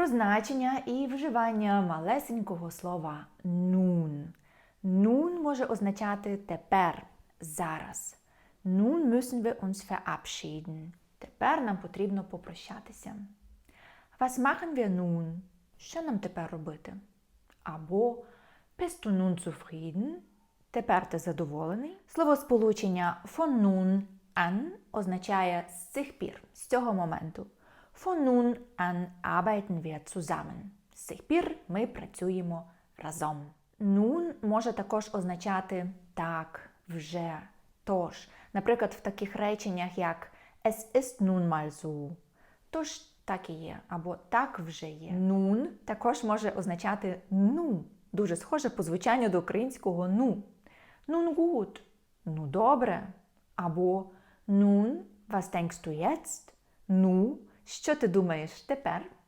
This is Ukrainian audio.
Про значення і вживання малесенького слова nun. Nun може означати тепер, зараз. Nun müssen wir uns verabschieden. Тепер нам потрібно попрощатися. Was machen wir nun? Що нам тепер робити? Або Bist du nun zufrieden? Тепер ти задоволений. Словосполучення von nun an означає з цих пір, з цього моменту. Von nun an arbeiten wir zusammen. З цих пір ми працюємо разом. Nun може також означати так, вже, тож. Наприклад, в таких реченнях, як Es ist nun mal so. Тож так і є, або так вже є. Nun також може означати ну, дуже схоже по звучанню до українського ну. Nun gut, ну добре. Або nun, was denkst du jetzt? Ну, що ти думаєш тепер?